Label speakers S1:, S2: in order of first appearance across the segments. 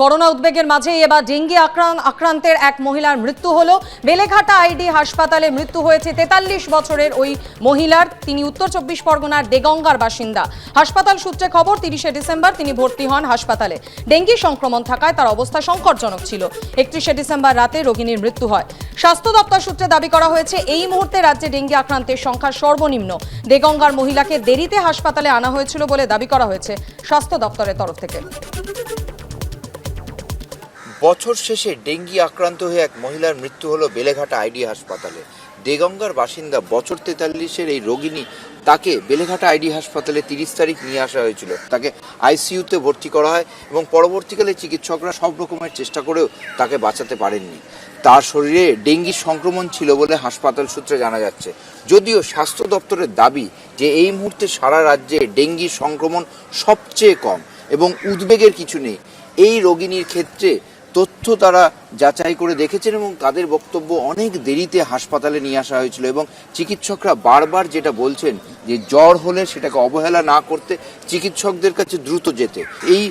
S1: Corona উদ্বেগের মাঝেই এবার ডেঙ্গি আক্রান- আক্রান্তের এক মহিলার মৃত্যু হলো। বেলেঘাটা আইডি হাসপাতালে মৃত্যু হয়েছে তেতাল্লিশ বছরের ওই মহিলার। তিনি উত্তর চব্বিশ পরগনার দেগঙ্গার বাসিন্দা। হাসপাতাল সূত্রে খবর, তিরিশে ডিসেম্বর তিনি ভর্তি হন হাসপাতালে। ডেঙ্গি সংক্রমণ থাকায় তার অবস্থা সংকটজনক ছিল। একত্রিশে ডিসেম্বর রাতে রোগিনীর মৃত্যু হয়। স্বাস্থ্য দপ্তর সূত্রে দাবি করা হয়েছে, এই মুহূর্তে রাজ্যে ডেঙ্গি আক্রান্তের সংখ্যা সর্বনিম্ন। দেগঙ্গার মহিলাকে দেরিতে হাসপাতালে আনা হয়েছিল বলে দাবি করা হয়েছে স্বাস্থ্য দপ্তরের তরফ থেকে।
S2: বছর শেষে ডেঙ্গি আক্রান্ত হয়ে এক মহিলার মৃত্যু হলো বেলেঘাটা আইডি হাসপাতালে। দেগঙ্গার বাসিন্দা বছর তেতাল্লিশের এই রোগিনী তাকে বেলেঘাটা আইডি হাসপাতালে তিরিশ তারিখ নিয়ে আসা হয়েছিল। তাকে আইসিইউতে ভর্তি করা হয় এবং পরবর্তীকালে চিকিৎসকরা সব রকমের চেষ্টা করেও তাকে বাঁচাতে পারেননি। তার শরীরে ডেঙ্গি সংক্রমণ ছিল বলে হাসপাতাল সূত্রে জানা যাচ্ছে। যদিও স্বাস্থ্য দপ্তরের দাবি যে এই মুহূর্তে সারা রাজ্যে ডেঙ্গি সংক্রমণ সবচেয়ে কম এবং উদ্বেগের কিছু নেই, এই রোগিনীর ক্ষেত্রে তথ্য তারা যাচাই করে দেখেছেন এবং তাদের বক্তব্য অনেক দেরিতে হাসপাতালে নিয়ে আসা হয়েছিল এবং চিকিৎসকরা বারবার যেটা বলছেন যে জ্বর হলে সেটাকে অবহেলা না করতে চিকিৎসকদের কাছে দ্রুত যেতে। এই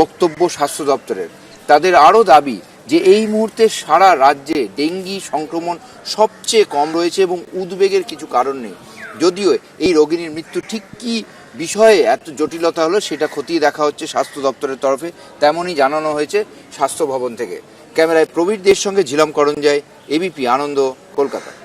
S2: বক্তব্য স্বাস্থ্য দপ্তরের। তাদের আরও দাবি যে এই মুহূর্তে সারা রাজ্যে ডেঙ্গি সংক্রমণ সবচেয়ে কম রয়েছে এবং উদ্বেগের কিছু কারণ নেই। যদিও এই রোগিনীর মৃত্যু ঠিক কি বিষয়ে এত জটিলতা হলো, সেটা খতিয়ে দেখা হচ্ছে স্বাস্থ্য দপ্তরের তরফে। তেমনই জানানো হয়েছে স্বাস্থ্য ভবন থেকে। ক্যামেরায় প্রবীরদের সঙ্গে ঝিলম করঞ্জয় এবিপি আনন্দ, কলকাতা।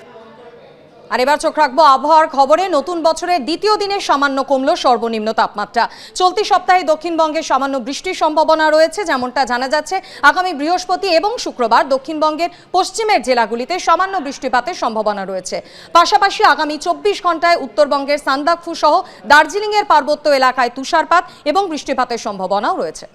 S1: আর এবার চোখ রাখব আবহাওয়ার খবরে। নতুন বছরের দ্বিতীয় দিনে সামান্য কমলো সর্বনিম্ন তাপমাত্রা। চলতি সপ্তাহে দক্ষিণবঙ্গে সামান্য বৃষ্টির সম্ভাবনা রয়েছে, যেমনটা জানা যাচ্ছে আগামী বৃহস্পতি এবং শুক্রবার দক্ষিণবঙ্গের পশ্চিমের জেলাগুলিতে সামান্য বৃষ্টিপাতের সম্ভাবনা রয়েছে। পাশাপাশি আগামী চব্বিশ ঘন্টায় উত্তরবঙ্গের সান্দাকফু সহ দার্জিলিংয়ের পার্বত্য এলাকায় তুষারপাত এবং বৃষ্টিপাতের সম্ভাবনাও রয়েছে।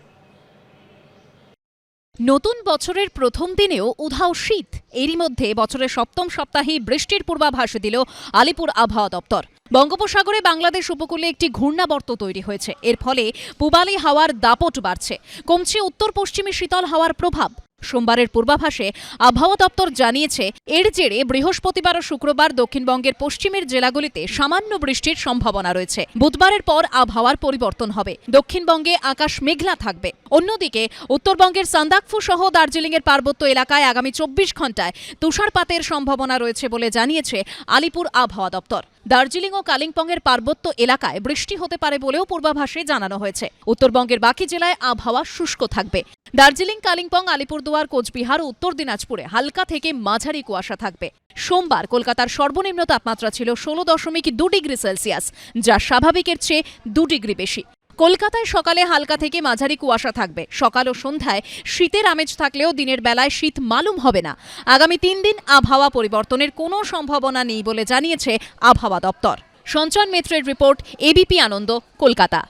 S3: নতুন বছরের প্রথম দিনেও উধাও শীত। এরই মধ্যে বছরের সপ্তম সপ্তাহে বৃষ্টির পূর্বাভাস দিল আলিপুর আবহাওয়া দপ্তর। বঙ্গোপসাগরে বাংলাদেশ উপকূলে একটি ঘূর্ণাবর্ত তৈরি হয়েছে। এর ফলে পূবালি হাওয়ার দাপট বাড়ছে। কমছে উত্তর পশ্চিমে শীতল হাওয়ার প্রভাব। সোমবারের পূর্বাভাসে আবহাওয়া দপ্তর জানিয়েছে, এর জেরে বৃহস্পতিবার ও শুক্রবার দক্ষিণবঙ্গের পশ্চিমের জেলাগুলিতে সামান্য বৃষ্টির সম্ভাবনা রয়েছে। বুধবারের পর আবহাওয়ার পরিবর্তন হবে। দক্ষিণবঙ্গে আকাশ মেঘলা থাকবে। অন্যদিকে, উত্তরবঙ্গের সান্দাকফু সহ দার্জিলিংয়ের পার্বত্য এলাকায় আগামী চব্বিশ ঘন্টায় তুষারপাতের সম্ভাবনা রয়েছে বলে জানিয়েছে আলিপুর আবহাওয়া দপ্তর। দার্জিলিং ও কালিম্পংয়ের পার্বত্য এলাকায় বৃষ্টি হতে পারে বলেও পূর্বাভাসে জানানো হয়েছে। উত্তরবঙ্গের বাকি জেলায় আবহাওয়া শুষ্ক থাকবে। দার্জিলিং, কালিম্পং, আলিপুরদুয়ার, কোচবিহার ও উত্তর দিনাজপুরে হালকা থেকে মাঝারি কুয়াশা থাকবে। সোমবার কলকাতার সর্বনিম্ন তাপমাত্রা ছিল ষোলো দশমিক দু ডিগ্রি সেলসিয়াস, যা স্বাভাবিকের চেয়ে দু ডিগ্রি বেশি। কলকাতায় সকালে হালকা থেকে মাঝারি কুয়াশা থাকবে। সকাল ও সন্ধ্যায় শীতের আমেজ থাকলেও দিনের বেলায় শীত মালুম হবে না। আগামী তিন দিন আবহাওয়া পরিবর্তনের কোনো সম্ভাবনা নেই বলে জানিয়েছে আবহাওয়া দপ্তর। সঞ্চয়ন মিত্রের রিপোর্ট এবিপি আনন্দ, কলকাতা।